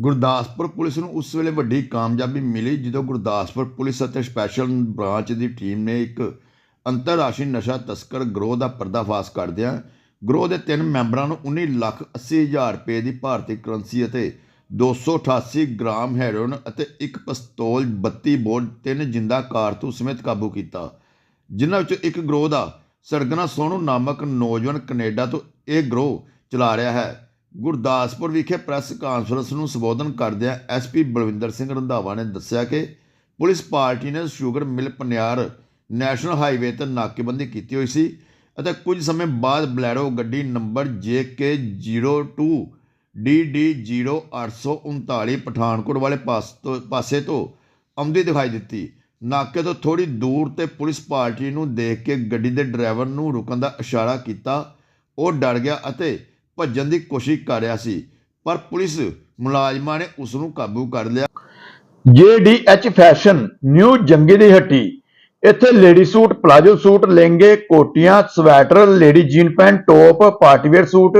Gurdaspur police ਨੂੰ ਉਸ ਵੇਲੇ ਵੱਡੀ ਕਾਮਯਾਬੀ ਮਿਲੀ ਜਦੋਂ ਗੁਰਦਾਸਪੁਰ ਪੁਲਿਸ ਅਤੇ ਸਪੈਸ਼ਲ ਬ੍ਰਾਂਚ ਦੀ ਟੀਮ ਨੇ ਇੱਕ ਅੰਤਰਰਾਸ਼ਟਰੀ ਨਸ਼ਾ ਤਸਕਰ ਗਰੋਹ ਦਾ ਪਰਦਾਫਾਸ਼ ਕਰਦਿਆਂ ਗਰੋਹ ਦੇ ਤਿੰਨ ਮੈਂਬਰਾਂ ਨੂੰ 19 ਲੱਖ 80 ਹਜ਼ਾਰ ਰੁਪਏ ਦੀ ਭਾਰਤੀ ਕਰੰਸੀ ਅਤੇ 288 ਗ੍ਰਾਮ ਹੈਰੋਇਨ ਅਤੇ ਇੱਕ ਪਿਸਤੌਲ 32 ਬੋਰ ਤਿੰਨ ਜਿੰਦਾ ਕਾਰਤੂਸ ਸਮੇਤ ਕਾਬੂ ਕੀਤਾ। ਜਿਨ੍ਹਾਂ ਵਿੱਚੋਂ ਇੱਕ ਗਰੋਹ ਦਾ ਸਰਗਨਾ ਸੋਨੂ ਨਾਮਕ ਨੌਜਵਾਨ ਕੈਨੇਡਾ ਤੋਂ ਇਹ ਗਰੋਹ ਚਲਾ ਰਿਹਾ ਹੈ। ਗੁਰਦਾਸਪੁਰ ਵਿਖੇ ਪ੍ਰੈਸ ਕਾਨਫਰੰਸ ਨੂੰ ਸੰਬੋਧਨ ਕਰਦਿਆਂ ਐਸਪੀ ਬਲਵਿੰਦਰ ਸਿੰਘ ਰੰਧਾਵਾ ਨੇ ਦੱਸਿਆ ਕਿ ਪੁਲਿਸ ਪਾਰਟੀ ਨੇ sugar mill Paniar national highway ਤੇ ਨਾਕੇਬੰਦੀ ਕੀਤੀ ਹੋਈ ਸੀ ਅਤੇ ਕੁਝ ਸਮੇਂ ਬਾਅਦ ਬਲੈਰੋ ਗੱਡੀ ਨੰਬਰ JK02 DD0839 ਪਠਾਨਕੋਟ ਵਾਲੇ ਪਾਸ ਤੋਂ ਪਾਸੇ ਤੋਂ ਆਉਂਦੀ ਦਿਖਾਈ ਦਿੱਤੀ। ਨਾਕੇ ਤੋਂ ਥੋੜੀ ਦੂਰ ਤੇ ਪੁਲਿਸ ਪਾਰਟੀ ਨੂੰ ਦੇਖ ਕੇ ਗੱਡੀ ਦੇ ਡਰਾਈਵਰ ਨੂੰ ਰੁਕਣ ਦਾ ਇਸ਼ਾਰਾ ਕੀਤਾ। ਉਹ ਡਰ ਗਿਆ ਅਤੇ ਭੱਜਣ ਦੀ ਕੋਸ਼ਿਸ਼ ਕਰ ਰਿਹਾ ਸੀ, ਪਰ ਪੁਲਿਸ ਮੁਲਾਜ਼ਮਾਂ ਨੇ ਉਸ ਨੂੰ ਕਾਬੂ ਕਰ ਲਿਆ। JDH ਫੈਸ਼ਨ ਨਿਊ ਜੰਗੇ ਦੀ ਹੱਟੀ, ਇੱਥੇ ਲੇਡੀ ਸੂਟ, ਪਲਾਜੋ ਸੂਟ, ਲਹਿੰਗੇ, ਕੋਟੀਆਂ, sweater, lady jean pant, top partywear suit,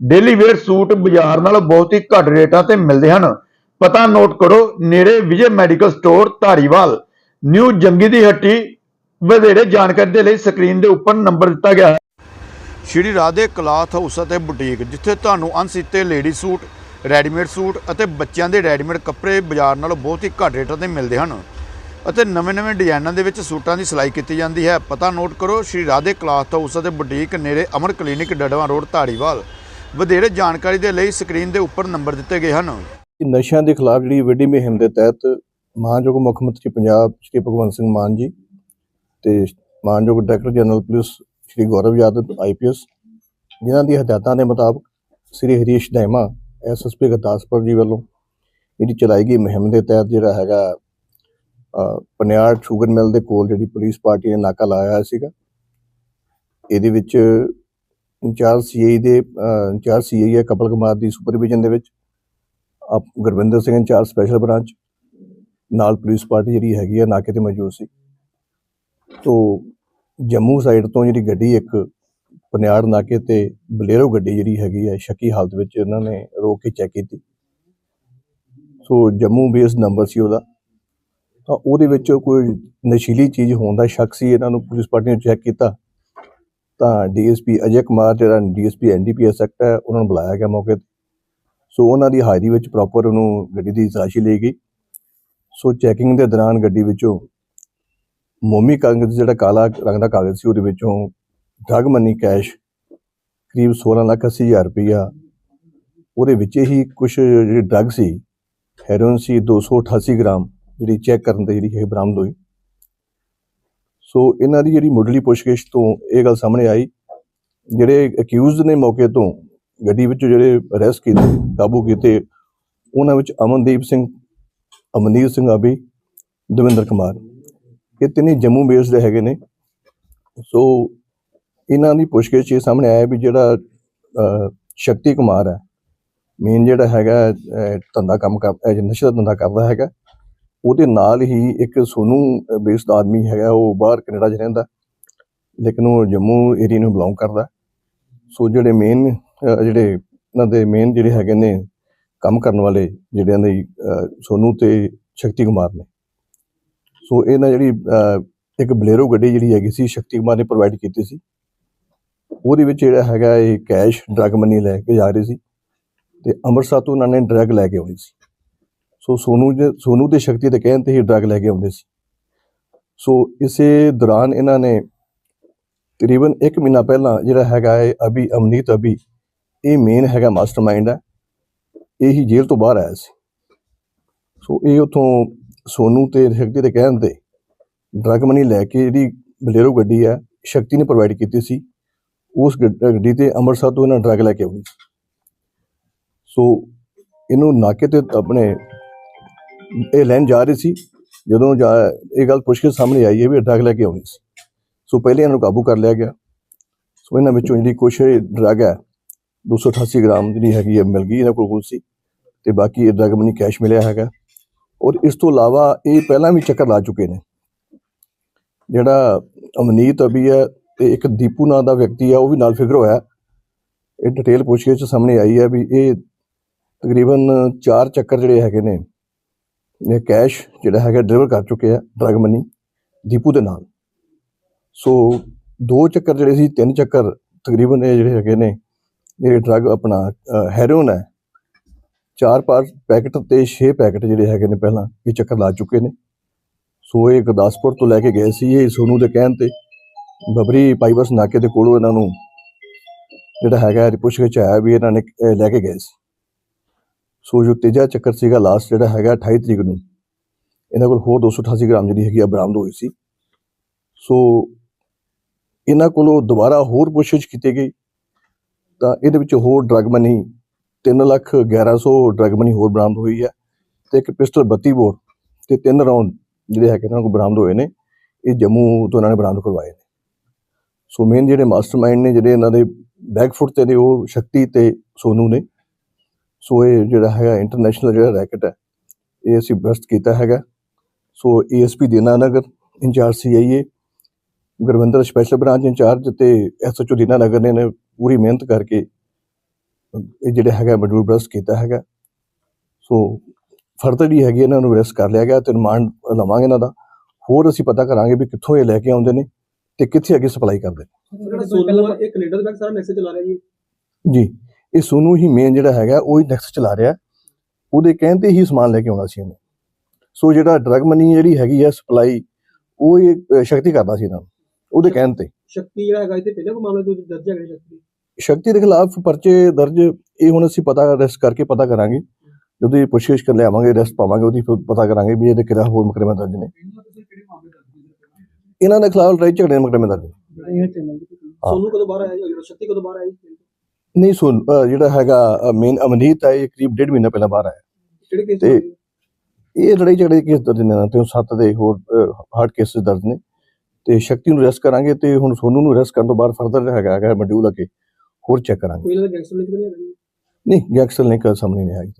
daily wear suit ਬਾਜ਼ਾਰ ਨਾਲੋਂ ਬਹੁਤ ਹੀ ਘੱਟ ਰੇਟਾਂ ਤੇ ਮਿਲਦੇ ਹਨ। ਪਤਾ ਨੋਟ ਕਰੋ, ਨੇੜੇ Vijay medical store, Dhariwal, new ਜੰਗੀ ਦੀ ਹੱਟੀ। ਵਧੇਰੇ ਜਾਣਕਾਰੀ ਦੇ ਲਈ ਸਕਰੀਨ ਦੇ ਉੱਪਰ ਨੰਬਰ ਦਿੱਤਾ ਗਿਆ ਹੈ। ਸ਼੍ਰੀ ਰਾਧੇ ਕਲਾਥ ਹਾਊਸ ਅਤੇ ਬੁਟੀਕ, ਜਿੱਥੇ ਤੁਹਾਨੂੰ ਅਣਸੀਤੇ ਲੇਡੀ ਸੂਟ, ਰੈਡੀਮੇਡ ਸੂਟ ਅਤੇ ਬੱਚਿਆਂ ਦੇ ਰੈਡੀਮੇਡ ਕੱਪੜੇ ਬਾਜ਼ਾਰ ਨਾਲੋਂ ਬਹੁਤ ਹੀ ਘੱਟ ਰੇਟਾਂ ਤੇ ਮਿਲਦੇ ਹਨ ਅਤੇ ਨਵੇਂ-ਨਵੇਂ ਡਿਜ਼ਾਈਨਾਂ ਦੇ ਵਿੱਚ ਸੂਟਾਂ ਦੀ ਸਿਲਾਈ ਕੀਤੀ ਜਾਂਦੀ ਹੈ। ਪਤਾ ਨੋਟ ਕਰੋ, ਸ਼੍ਰੀ ਰਾਧੇ ਕਲਾਥ ਹਾਊਸ ਅਤੇ ਬੁਟੀਕ ਨੇੜੇ ਅਮਰ ਕਲੀਨਿਕ ਡੜਵਾ ਰੋਡ, ਧਾਰੀਵਾਲ। ਵਧੇਰੇ ਜਾਣਕਾਰੀ ਦੇ ਲਈ ਸਕਰੀਨ ਦੇ ਉੱਪਰ ਨੰਬਰ ਦਿੱਤੇ ਗਏ ਹਨ। ਨਸ਼ਿਆਂ ਦੇ ਖਿਲਾਫ ਜਿਹੜੀ ਵੱਡੀ ਮੁਹਿੰਮ ਦੇ ਤਹਿਤ ਮਾਨਯੋਗ ਮੁੱਖ ਮੰਤਰੀ ਪੰਜਾਬ ਸ਼੍ਰੀ ਭਗਵੰਤ ਸਿੰਘ ਮਾਨ ਜੀ ਤੇ ਮਾਨਯੋਗ director general police Shri Gaurav Yadav IPS ਜਿਨ੍ਹਾਂ ਦੀ ਹਦਾਇਤਾਂ ਦੇ ਮੁਤਾਬਕ ਸ਼੍ਰੀ ਹਰੀਸ਼ ਦੈਮਾ ਐਸਐਸਪੀ ਗੁਰਦਾਸਪੁਰ ਜੀ ਵੱਲੋਂ ਜਿਹੜੀ ਚਲਾਈ ਗਈ ਮੁਹਿੰਮ ਦੇ ਤਹਿਤ ਜਿਹੜਾ ਹੈਗਾ ਅ, ਪਨਿਆੜ ਸ਼ੂਗਰ ਮਿਲ ਦੇ ਕੋਲ ਜਿਹੜੀ ਪੁਲਿਸ ਪਾਰਟੀ ਨੇ ਨਾਕਾ ਲਾਇਆ ਹੋਇਆ ਸੀਗਾ। ਇਹਦੇ ਵਿੱਚ ਇੰਚਾਰਜ ਸੀਆਈ ਦੇ ਅ, ਇੰਚਾਰਜ ਸੀਆਈ ਹੈ ਕਪਲ ਕੁਮਾਰ ਦੀ ਸੁਪਰਵਿਜ਼ਨ ਦੇ ਵਿੱਚ ਆਪ Gurvinder Singh incharge special branch ਨਾਲ ਪੁਲਿਸ ਪਾਰਟੀ ਜਿਹੜੀ ਹੈਗੀ ਆ ਨਾਕੇ ਤੇ ਮੌਜੂਦ ਸੀ। ਤੋਂ ਜੰਮੂ ਸਾਈਡ ਤੋਂ ਜਿਹੜੀ ਗੱਡੀ ਇੱਕ ਪਨਿਆੜ ਨਾਕੇ ਤੇ ਬਲੇਰੋ ਗੱਡੀ ਜਿਹੜੀ ਹੈਗੀ ਹੈ ਸ਼ੱਕੀ ਹਾਲਤ ਵਿੱਚ ਇਹਨਾਂ ਨੇ ਰੋਕ ਕੇ ਚੈੱਕ ਕੀਤੀ। ਸੋ ਜੰਮੂ ਬੇਸ ਨੰਬਰ ਸੀ ਉਹਦਾ। ਤਾਂ ਉਹਦੇ ਵਿੱਚ ਕੋਈ ਨਸ਼ੀਲੀ ਚੀਜ਼ ਹੋਣ ਦਾ ਸ਼ੱਕ ਸੀ, ਇਹਨਾਂ ਨੂੰ ਪੁਲਿਸ ਪਾਰਟੀ ਨੇ ਚੈੱਕ ਕੀਤਾ। ਤਾਂ ਡੀਐਸਪੀ ਅਜੇ ਕੁਮਾਰ, ਜਿਹੜਾ ਡੀਐਸਪੀ ਐਨਡੀਪੀਐਸ ਐਕਟ ਹੈ, ਉਹਨਾਂ ਨੂੰ ਬੁਲਾਇਆ ਗਿਆ ਮੌਕੇ ਤੇ। ਸੋ ਉਹਨਾਂ ਦੀ ਹਾਜ਼ਰੀ ਵਿੱਚ ਪ੍ਰੋਪਰ ਉਹਨੂੰ ਗੱਡੀ ਦੀ ਤਲਾਸ਼ੀ ਲਈ ਗਈ। ਸੋ ਚੈਕਿੰਗ ਦੇ ਦੌਰਾਨ ਗੱਡੀ ਵਿੱਚੋਂ ਮੋਮੀ ਕਾਗਜ਼ ਜਿਹੜਾ ਕਾਲਾ ਰੰਗ ਦਾ ਕਾਗਜ਼ ਸੀ, ਉਹਦੇ ਵਿੱਚੋਂ ਡਰਗ ਮਨੀ ਕੈਸ਼ ਕਰੀਬ 16 ਲੱਖ 80 ਹਜ਼ਾਰ ਰੁਪਈਆ। ਉਹਦੇ ਵਿੱਚ ਹੀ ਕੁਝ ਜਿਹੜੀ ਡਰਗ ਸੀ, ਹੈਰੋਇਨ ਸੀ 288 ਗ੍ਰਾਮ, ਜਿਹੜੀ ਚੈੱਕ ਕਰਨ ਤੇ ਜਿਹੜੀ ਹੈ ਬਰਾਮਦ ਹੋਈ। ਸੋ ਇਹਨਾਂ ਦੀ ਜਿਹੜੀ ਮੁੱਢਲੀ ਪੁੱਛਗਿੱਛ ਤੋਂ ਇਹ ਗੱਲ ਸਾਹਮਣੇ ਆਈ। ਜਿਹੜੇ ਅਕਿਊਜ਼ਡ ਨੇ ਮੌਕੇ ਤੋਂ ਗੱਡੀ ਵਿੱਚੋਂ ਜਿਹੜੇ ਅਰੈਸਟ ਕੀਤੇ, ਕਾਬੂ ਕੀਤੇ, ਉਹਨਾਂ ਵਿੱਚ ਅਮਨਦੀਪ ਸਿੰਘ ਅਮਨੀਤ ਸਿੰਘ ਆਬੀ, ਦਵਿੰਦਰ ਕੁਮਾਰ। ਇਹ ਤਿੰਨੇ ਜੰਮੂ ਬੇਸਡ ਹੈਗੇ ਨੇ। ਸੋ ਇਹਨਾਂ ਦੀ ਪੁੱਛਗਿੱਛ ਇਹ ਸਾਹਮਣੇ ਆਇਆ ਵੀ ਜਿਹੜਾ ਸ਼ਕਤੀ ਕੁਮਾਰ ਹੈ ਮੇਨ ਜਿਹੜਾ ਹੈਗਾ ਧੰਦਾ ਕੰਮ ਕਰ ਨਸ਼ਾ ਦਾ ਧੰਦਾ ਕਰਦਾ ਹੈਗਾ ਉਹਦੇ ਨਾਲ ਹੀ ਇੱਕ ਸੋਨੂ ਬੇਸਡ ਆਦਮੀ ਹੈਗਾ ਉਹ ਬਾਹਰ ਕੈਨੇਡਾ 'ਚ ਰਹਿੰਦਾ ਲੇਕਿਨ ਉਹ ਜੰਮੂ ਏਰੀਆ ਨੂੰ ਬਿਲੋਂਗ ਕਰਦਾ। ਸੋ ਜਿਹੜੇ ਮੇਨ ਜਿਹੜੇ ਇਹਨਾਂ ਦੇ ਮੇਨ ਜਿਹੜੇ ਹੈਗੇ ਨੇ ਕੰਮ ਕਰਨ ਵਾਲੇ ਜਿਹੜਿਆਂ ਦੇ ਅਹ, ਸੋਨੂ ਤੇ ਸ਼ਕਤੀ ਕੁਮਾਰ ਨੇ। ਸੋ ਇਹ ਨਾ ਜਿਹੜੀ ਇੱਕ ਬਲੇਰੋ ਗੱਡੀ ਜਿਹੜੀ ਹੈਗੀ ਸੀ, ਸ਼ਕਤੀ ਕੁਮਾਰ ਨੇ ਪ੍ਰੋਵਾਈਡ ਕੀਤੀ ਸੀ। ਉਹਦੇ ਵਿੱਚ ਜਿਹੜਾ ਹੈਗਾ ਇਹ ਕੈਸ਼ ਡਰਗ ਮਨੀ ਲੈ ਕੇ ਜਾ ਰਹੀ ਸੀ ਤੇ ਅੰਮ੍ਰਿਤਸਰ ਤੋਂ ਉਹਨਾਂ ਨੇ ਡਰਗ ਲੈ ਕੇ ਆਉਣੀ ਸੀ। ਸੋ ਸੋਨੂ ਦੇ, ਸੋਨੂ ਤੇ ਸ਼ਕਤੀ ਦੇ ਕਹਿਣ ਤੇ ਹੀ ਡਰਗ ਲੈ ਕੇ ਆਉਂਦੇ ਸੀ। ਸੋ ਇਸੇ ਦੌਰਾਨ ਇਹਨਾਂ ਨੇ ਤਕਰੀਬਨ 1 ਮਹੀਨਾ ਪਹਿਲਾਂ ਜਿਹੜਾ ਹੈਗਾ ਹੈ ਅਭੀ, ਅਮਨੀਤ ਅਭੀ, ਇਹ ਮੇਨ ਹੈਗਾ ਮਾਸਟਰਮਾਈਂਡ ਹੈ। ਇਹ ਹੀ ਜੇਲ੍ਹ ਤੋਂ ਬਾਹਰ ਆਇਆ ਸੀ। ਸੋ ਇਹ ਉਥੋਂ ਸੋਨੂ ਤੇ ਸ਼ਕਤੀ ਦੇ ਕਹਿਣ ਤੇ ਡਰਗ ਮਨੀ ਲੈ ਕੇ ਜਿਹੜੀ ਬਲੇਰੋ ਗੱਡੀ ਹੈ, ਸ਼ਕਤੀ ਨੇ ਪ੍ਰੋਵਾਈਡ ਕੀਤੀ ਸੀ। ਉਸ ਗੱਡੀ ਤੇ ਅੰਮ੍ਰਿਤਸਰ ਤੋਂ ਇਹਨਾਂ ਡਰਗ ਲੈ ਕੇ ਆਉਣੀ ਸੀ ਸੋ ਇਹਨੂੰ ਨਾਕੇ ਤੇ ਆਪਣੇ ਇਹ ਲੈਣ ਜਾ ਰਹੀ ਸੀ। ਜਦੋਂ ਜਾ ਇਹ ਗੱਲ ਪੁੱਛ ਕੇ ਸਾਹਮਣੇ ਆਈ ਹੈ ਵੀ ਡਰਗ ਲੈ ਕੇ ਆਉਣੀ ਸੀ। ਸੋ ਪਹਿਲੇ ਇਹਨਾਂ ਨੂੰ ਕਾਬੂ ਕਰ ਲਿਆ ਗਿਆ। ਸੋ ਇਹਨਾਂ ਵਿੱਚੋਂ ਜਿਹੜੀ ਕੁਛ ਡਰਗ ਹੈ 288 ਗ੍ਰਾਮ ਜਿਹੜੀ ਹੈਗੀ ਹੈ, ਮਿਲ ਗਈ ਇਹਨਾਂ ਕੋਲ ਕੁਝ ਸੀ। ਤੇ ਬਾਕੀ ਇਹ ਡਰਗ ਮਨੀ ਕੈਸ਼ ਮਿਲਿਆ ਹੈਗਾ। ਔਰ ਇਸ ਤੋਂ ਇਲਾਵਾ ਇਹ ਪਹਿਲਾਂ ਵੀ ਚੱਕਰ ਲਾ ਚੁੱਕੇ ਨੇ। ਜਿਹੜਾ ਅਮਨੀਤ ਅਭੀ ਹੈ ਤੇ ਇੱਕ ਦੀਪੂ ਨਾਂ ਦਾ ਵਿਅਕਤੀ ਆ ਉਹ ਵੀ ਨਾਲ ਫਿਗਰ ਹੋਇਆ। ਇਹ ਡਿਟੇਲ ਪੁੱਛਗਿੱਛ 'ਚ ਸਾਹਮਣੇ ਆਈ ਹੈ ਵੀ ਇਹ ਤਕਰੀਬਨ 4 ਚੱਕਰ ਜਿਹੜੇ ਹੈਗੇ ਨੇ, ਇਹ ਕੈਸ਼ ਜਿਹੜਾ ਹੈਗਾ ਡਿਲੀਵਰ ਕਰ ਚੁੱਕੇ ਆ, ਡਰਗ ਮਨੀ, ਦੀਪੂ ਦੇ ਨਾਲ। ਸੋ ਦੋ ਚੱਕਰ ਜਿਹੜੇ ਸੀ, ਤਿੰਨ ਚੱਕਰ ਤਕਰੀਬਨ ਇਹ ਜਿਹੜੇ ਹੈਗੇ ਨੇ, ਇਹ ਡਰਗ ਆਪਣਾ ਹੈਰੋਨ ਹੈ। ਚਾਰ ਪਾਰ ਪੈਕਟ ਤੇ ਛੇ ਪੈਕਟ ਜਿਹੜੇ ਹੈਗੇ ਨੇ ਪਹਿਲਾਂ ਇਹ ਚੱਕਰ ਲਾ ਚੁੱਕੇ ਨੇ। ਸੋ ਇਹ ਗੁਰਦਾਸਪੁਰ ਤੋਂ ਲੈ ਕੇ ਗਏ ਸੀ ਇਹ ਸੋਨੂ ਦੇ ਕਹਿਣ ਤੇ। ਬਬਰੀ ਪਾਈਬਰਸ ਨਾਕੇ ਦੇ ਕੋਲੋਂ ਇਹਨਾਂ ਨੂੰ ਜਿਹੜਾ ਹੈਗਾ ਪੁੱਛ ਕੇ ਆਇਆ ਵੀ ਇਹਨਾਂ ਨੇ ਲੈ ਕੇ ਗਏ ਸੀ। ਸੋ ਜੋ ਤੀਜਾ ਚੱਕਰ ਸੀਗਾ ਲਾਸਟ ਜਿਹੜਾ ਹੈਗਾ 28 ਤਰੀਕ ਨੂੰ। ਇਹਨਾਂ ਕੋਲ ਹੋਰ 288 ਗ੍ਰਾਮ ਜਿਹੜੀ ਹੈਗੀ ਆ ਬਰਾਮਦ ਹੋਈ ਸੀ। ਸੋ ਇਹਨਾਂ ਕੋਲੋਂ ਦੁਬਾਰਾ ਹੋਰ ਪੁੱਛਗਿੱਛ ਕੀਤੀ ਗਈ ਤਾਂ ਇਹਦੇ ਵਿੱਚ ਹੋਰ drug money 3 lakh 1100 drug money ਹੋਰ ਬਰਾਮਦ ਹੋਈ ਹੈ ਤੇ ਇੱਕ ਪਿਸਟਲ 32 ਬੋਰ ਤੇ ਤਿੰਨ ਰਾਉਂਡ ਜਿਹੜੇ ਹੈਗੇ ਇਹਨਾਂ ਕੋਲ ਬਰਾਮਦ ਹੋਏ ਨੇ, ਇਹ ਜੰਮੂ ਤੋਂ ਇਹਨਾਂ ਨੇ ਬਰਾਮਦ ਕਰਵਾਏ ਨੇ। ਸੋ ਮੇਨ ਜਿਹੜੇ ਮਾਸਟਰਮਾਈਂਡ ਨੇ, ਜਿਹੜੇ ਇਹਨਾਂ ਦੇ ਬੈਕਫੁੱਟ ਤੇ ਨੇ, ਉਹ ਸ਼ਕਤੀ ਤੇ ਸੋਨੂ ਨੇ। ਸੋ ਇਹ ਜਿਹੜਾ ਹੈਗਾ ਇੰਟਰਨੈਸ਼ਨਲ ਜਿਹੜਾ ਰੈਕਟ ਹੈ, ਇਹ ਅਸੀਂ ਬਰਸਟ ਕੀਤਾ ਹੈਗਾ। So ASP Dinanagar, incharge CIA Gurvinder special branch incharge ਤੇ ਐਸਐਚਓ ਦੀਨਾਨਗਰ ਨੇ ਨੇ ਪੂਰੀ ਮਿਹਨਤ ਕਰਕੇ ਇਹ ਜਿਹੜਾ ਹੈਗਾ ਮਡੂਲ ਬਸਟ ਕੀਤਾ ਹੈਗਾ। ਸੋ ਫਰਦਰ ਹੀ ਹੈਗੀ ਇਹਨਾਂ ਨੂੰ ਅਰੈਸਟ ਕਰ ਲਿਆ ਗਿਆ ਤੇ ਰਿਮਾਂਡ ਲਵਾਂਗੇ ਇਹਨਾਂ ਦਾ। ਹੋਰ ਅਸੀਂ ਪਤਾ ਕਰਾਂਗੇ ਵੀ ਕਿੱਥੋਂ ਇਹ ਲੈ ਕੇ ਆਉਂਦੇ ਨੇ ਤੇ ਕਿੱਥੇ ਅੱਗੇ ਸਪਲਾਈ ਕਰਦੇ ਨੇ। ਜਿਹੜਾ ਸੋਨੂ ਆ ਇਹ ਕੈਨੇਡਾ ਦੇ ਬੈਕ ਸਾਰਾ ਮੈਸੇਜ ਚਲਾ ਰਿਹਾ ਜੀ। ਜੀ ਇਹ ਸੋਨੂ ਹੀ ਮੇਨ ਜਿਹੜਾ ਹੈਗਾ ਉਹ ਹੀ ਨੈਕਸਟ ਚਲਾ ਰਿਹਾ। ਉਹਦੇ ਕਹਿਣ ਤੇ ਹੀ ਸਮਾਨ ਲੈ ਕੇ ਆਉਣਾ ਸੀ ਇਹਨੇ। ਸੋ ਜਿਹੜਾ ਡਰਗ ਮਨੀ ਜਿਹੜੀ ਹੈਗੀ ਆ ਸਪਲਾਈ ਉਹ ਇਹ ਸ਼ਕਤੀ ਕਰਦਾ ਸੀ ਇਹਨਾਂ ਨੂੰ ਉਹਦੇ ਕਹਿਣ ਤੇ। ਸ਼ਕਤੀ ਜਿਹੜਾ ਹੈਗਾ ਇੱਥੇ ਪਹਿਲਾਂ ਕੋ ਮਾਮਲੇ ਤੋਂ ਦਰਜ ਹੈਗਾ ਸ਼ਕਤੀ। ਸ਼ਕਤੀ ਦੇ ਖਿਲਾਫ ਪਰਚੇ ਦਰਜ ਇਹ ਹੁਣ ਅਸੀਂ ਪਤਾ ਅਰੈਸਟ ਕਰਕੇ ਪਤਾ ਕਰਾਂਗੇ। ਜਦੋਂ ਇਹ ਪੁੱਛਗਿੱਛ ਕਰ ਲਿਆਵਾਂਗੇ ਅਰੈਸਟ ਪਾਵਾਂਗੇ ਉਹਦੀ ਫਿਰ ਪਤਾ ਕਰਾਂਗੇ ਵੀ ਇਹਦੇ ਕਿਹੜਾ ਹੋਰ ਮੁਕੱਦਮੇ ਦਰਜ ਨੇ। ਇਹਨਾਂ ਦੇ ਖਿਲਾਫ ਲੜਾਈ ਝਗੜੇ ਦੇ ਮੁਕੱਦਮੇ ਦਰਜ ਨੇ। ਸੋਨੂ ਕਦੋਂ ਬਾਹਰ ਆਇਆ ਜੀ? ਜਿਹੜਾ ਸ਼ਕਤੀ ਕਦੋਂ ਬਾਹਰ ਆਇਆ ਜੀ? ਨਹੀਂ ਸੁਣ ਜਿਹੜਾ ਹੈਗਾ ਮੇਨ ਅਮਨੀਤ ਹੈ ਇਹ ਕਰੀਬ ਡੇਢ ਮਹੀਨਾ ਪਹਿਲਾਂ ਬਾਹਰ ਆਇਆ। ਕੇਸ ਤੇ- ਇਹ ਲੜਾਈ ਝਗੜੇ ਕੇਸ ਦਰਜ ਨੇ ਨਾ ਤੇ ਉਹ ਸੱਤ ਦੇ ਹੋਰ ਹਾਰਡ ਕੇਸਿਸ ਦਰਜ ਨੇ। ਤੇ ਸ਼ਕਤੀ ਨੂੰ ਅਰੈਸਟ ਕਰਾਂਗੇ ਤੇ ਹੁਣ ਸੋਨੂ ਨੂੰ ਅਰੈਸਟ ਕਰਨ ਤੋਂ ਬਾਅਦ ਫਰਦਰ ਹੈਗਾ ਹੈਗਾ ਮੋਡਿਊਲ ਅੱਗੇ। ਹੋਰ ਚੈੱਕ ਕਰਾਂਗੇ। ਕੋਈ ਗੈਂਗਸਟਰ ਨਹੀਂ ਨਹੀਂ ਗੈਂਗਸਟਰ ਲਿੰਕ ਸਾਹਮਣੇ ਨਹੀਂ